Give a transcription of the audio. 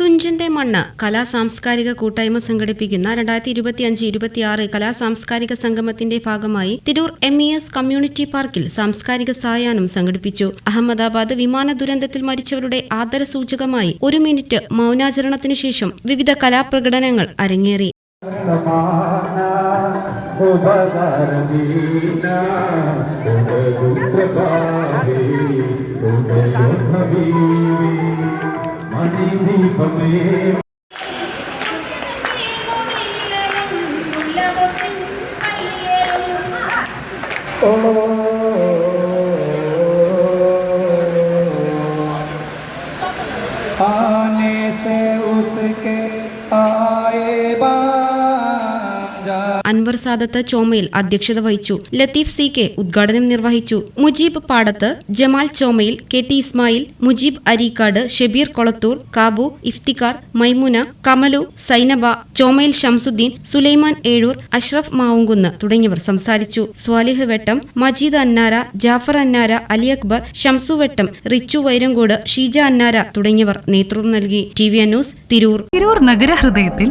തുഞ്ചന്റെ മണ്ണ് കലാ സാംസ്കാരിക കൂട്ടായ്മ സംഘടിപ്പിക്കുന്ന രണ്ടായിരത്തി ഇരുപത്തിയഞ്ച് ഇരുപത്തിയാറ് കലാ സാംസ്കാരിക സംഗമത്തിന്റെ ഭാഗമായി Tirur M E S community പാർക്കിൽ സാംസ്കാരിക സായാഹ്നം സംഘടിപ്പിച്ചു. അഹമ്മദാബാദ് വിമാന ദുരന്തത്തിൽ മരിച്ചവരുടെ ആദരസൂചകമായി ഒരു മിനിറ്റ് മൗനാചരണത്തിനു ശേഷം വിവിധ കലാപ്രകടനങ്ങൾ അരങ്ങേറി. മണിദീപമേ आने से उसके आए बाम जा അൻവർ സാദത്ത് ചോമയിൽ അധ്യക്ഷത വഹിച്ചു. ലത്തീഫ് സി കെ ഉദ്ഘാടനം നിർവഹിച്ചു. മുജീബ് പാടത്ത് ജമാൽ ചോമയിൽ കെ ടി ഇസ്മായിൽ മുജീബ് അരീക്കാട് ഷെബീർ കൊളത്തൂർ കാബു ഇഫ്തിക്കാർ മൈമുന കമലു സൈനബ ചോമയിൽ ഷംസുദ്ദീൻ സുലൈമാൻ ഏഴൂർ അഷ്റഫ് മാവുങ്കുന്ന് തുടങ്ങിയവർ സംസാരിച്ചു. സ്വാലിഹ് വെട്ടം മജീദ് അന്നാര ജാഫർ അന്നാര അലി അക്ബർ ഷംസു വെട്ടം റിച്ചു വൈരങ്കോട് ഷീജ അന്നാര തുടങ്ങിയവർ നേതൃത്വം നൽകി. T V news Tirur. Tirur നഗരഹൃദയത്തിൽ